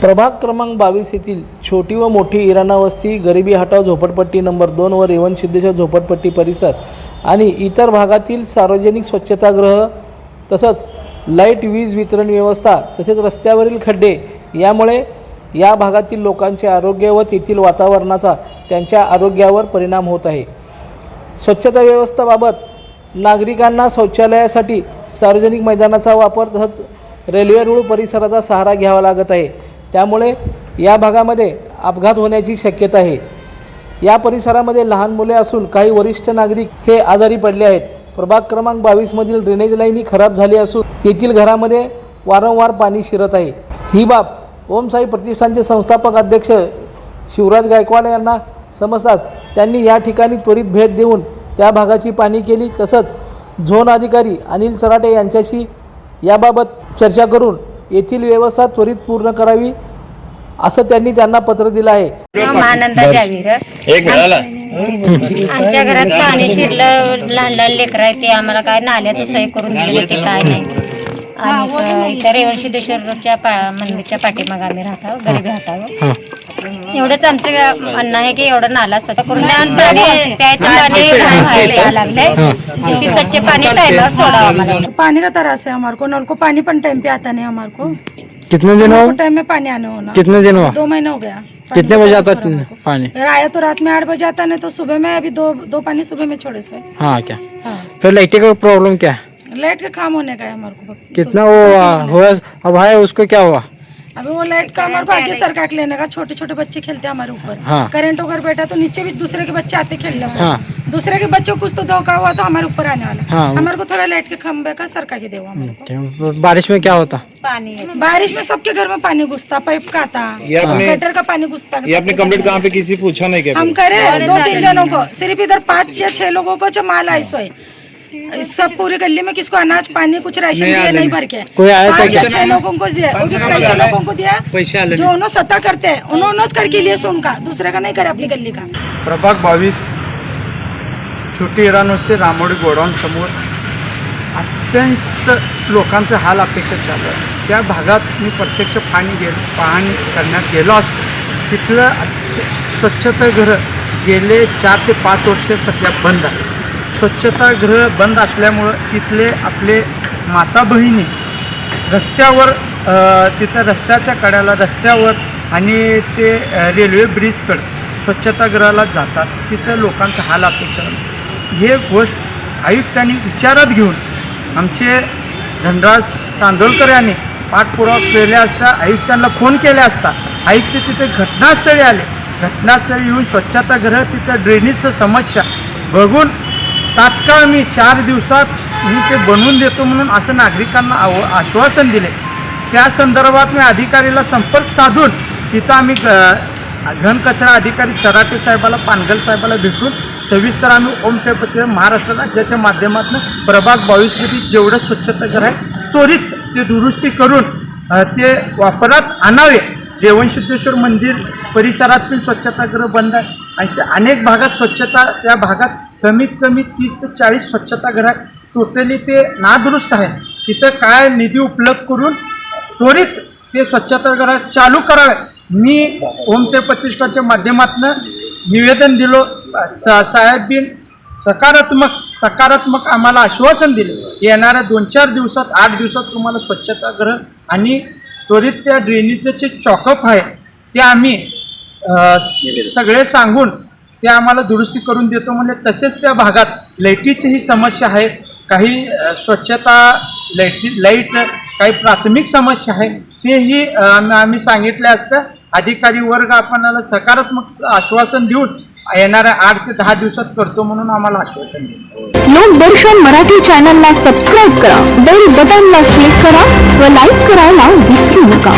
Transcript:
प्रभाग क्रमांक बावीस येथील छोटी व मोठी इराणा वस्ती गरिबी हटाव झोपडपट्टी नंबर दोन व रेवण सिद्धेश्वर झोपडपट्टी परिसर आणि इतर भागातील सार्वजनिक स्वच्छतागृह तसंच लाइट वीज वितरण व्यवस्था तसेच रस्त्यावरील खड्डे यामुळे या भागातील लोकांचे आरोग्य व तेथील वातावरणाचा त्यांच्या आरोग्यावर परिणाम होत आहे. स्वच्छता व्यवस्थेबाबत नागरिकांना शौचालयासाठी सार्वजनिक मैदानाचा वापर तसंच रेल्वे रूळ परिसराचा सहारा घ्यावा लागत आहे. त्यामुळे या भागामध्ये अपघात होण्याची शक्यता आहे. या परिसरामध्ये लहान मुले असून काही वरिष्ठ नागरिक हे आजारी पडले आहेत. प्रभाग क्रमांक बावीसमधील ड्रेनेज लाईनही खराब झाली असून तेथील घरामध्ये वारंवार पाणी शिरत आहे. ही बाब ओम साई प्रतिष्ठानचे संस्थापक अध्यक्ष शिवराज गायकवाड यांना समजताच त्यांनी या ठिकाणी त्वरित भेट देऊन त्या भागाची पाहणी केली. तसंच झोन अधिकारी अनिल चराटे यांच्याशी याबाबत चर्चा करून येथील व्यवस्था त्वरित पूर्ण करावी असं त्यांनी त्यांना पत्र दिलं आहे. आमच्या घरात पाणी शिरलं लहान लहान लेकर आहे ते आम्हाला काय नाल्याचं सोय करून दिली काय नाही. आणि इथं रेवण सिद्धेश्वरच्या पा मंदिरच्या पाठीमाग आम्ही राहतो गरीबी राहतो. एवढंच आमचं म्हणणं आहे की एवढं नाला स्वच्छ करून पाणी प्यायचं पाणी व्हायला लागलंय. ती स्वच्छ पाणी टायमावर सोडावं पानी का तरस है हमारे को नल को पानी पण टाइम पे आता नहीं हमारे को कितने दिन हो? टाइम में पानी आने होना कितने दिन हुआ दो महीने हो गया. पानी कितने का बजे आता हो है पानी। आया तो रात में आठ बजे आता नहीं तो सुबह में अभी दो दो पानी सुबह में छोड़े से। हाँ क्या? हाँ। फिर लाइटिंग का प्रॉब्लम क्या? है लाइट का काम होने का है हमारे को कितना वो हुआ अब है उसको क्या हुआ? अभी वो लाइट का हमारे को आगे सरका लेने का छोटे छोटे बच्चे खेलते हैं हमारे ऊपर। हाँ। करंट अगर बैठा तो नीचे भी दूसरे के बच्चे आते खेलने हाँ। दूसरे के बच्चों को कुछ तो धोखा हुआ तो हमारे ऊपर आने वाला। हाँ। हमारे को थोड़ा लाइट के खंभे का सरका के देवा बारिश में क्या होता? पानी बारिश में सबके घर में पानी घुसता पाइप का आता गटर का पानी घुसता। ये आपने कंप्लीट कहाँ पे किसी पूछा नहीं क्या हम करे दो तीन जनों को सिर्फ़ इधर पाँच या छह लोगों को जो माल आई सोई सब पूरी गली में किसको अनाज पानी कुछ राशन दिया नहीं भर के। कोई आया था पाँच या छह लोगों को दिया पैसे लोगों को दिया पैसे आले जो उन्होंने सत्ता करते हैं उन्होंने करके लिए सो उनका दूसरे का नहीं करे अपनी गली का। प्रभाग बावीस छोटी इराण वस्ती रामोडी गोडाऊन समोर अत्यंत लोकांचे हाल अपेक्षित चालू आहे. त्या भागात मी प्रत्यक्ष पाणी गे पाहणी करण्यात गेलो असतो. तिथलं अत्य- स्वच्छतागृह गेले चार ते पाच वर्षे सध्या बंद आहे. स्वच्छतागृह बंद असल्यामुळं तिथले आपले माता बहिणी रस्त्यावर तिथं रस्त्याच्या कड्याला रस्त्यावर आणि ते रेल्वे ब्रिजकडं स्वच्छतागृहाला जातात. तिथं लोकांचा हाल अपेक्षा हे गोष्ट आयुक्तांनी विचारात घेऊन आमचे धनराज चांदोलकर यांनी पाठपुरावा केल्या असता आयुक्तांना फोन केला असता आयुक्त तिथे घटनास्थळी आले. घटनास्थळी येऊन स्वच्छतागृह तिथं ड्रेनेजचं समस्या बघून तात्काळ मी चार दिवसात मी ते बनवून देतो म्हणून असं नागरिकांना आव आश्वासन दिले. त्या संदर्भात मी अधिकारीला संपर्क साधून तिथं आम्ही ग- घनकचरा अधिकारी चराटे साहेबाला पानगल साहेबाला भेटून सविस्तर आम्ही ओमसाहेबपती महाराष्ट्र राज्याच्या माध्यमातून प्रभाग बावीसमध्ये जेवढं स्वच्छतागृह आहे त्वरित ते दुरुस्ती करून ते वापरात आणावे. रेवणसिद्धेश्वर मंदिर परिसरात पण स्वच्छतागृह बंद आहे. अशा अनेक भागात स्वच्छता त्या भागात कमीत कमी तीस ते चाळीस स्वच्छतागृह टोटली ते नादुरुस्त आहे. तिथं काय निधी उपलब्ध करून त्वरित ते स्वच्छतागृह चालू करावे. मी ओमसे प्रतिष्ठाच्या माध्यमातून निवेदन दिलो. सा साहेबीन सकारात्मक सकारात्मक आम्हाला आश्वासन दिले. येणाऱ्या दोन चार दिवसात आठ दिवसात तुम्हाला स्वच्छतागृह आणि त्वरित त्या ड्रेनेजचं जे चॉकअप आहे. ते आम्ही सगळे सांगून ते आम्हाला दुरुस्ती करून देतो म्हणजे तसेच त्या भागात लाईटीची ही समस्या आहे. काही स्वच्छता लाईटी लाइट काही प्राथमिक समस्या आहे. तेही आम्ही सांगितलं सांगितले असतं अधिकारी वर्ग आपणाला सकारात्मक आश्वासन देऊन येणाऱ्या आठ ते दहा दिवसात करतो म्हणून आम्हाला आश्वासन दिलं. लोकदर्शन मराठी चॅनलला सबस्क्राईब करा बेल बटनला क्लिक करा व लाईक करायला विसरू नका.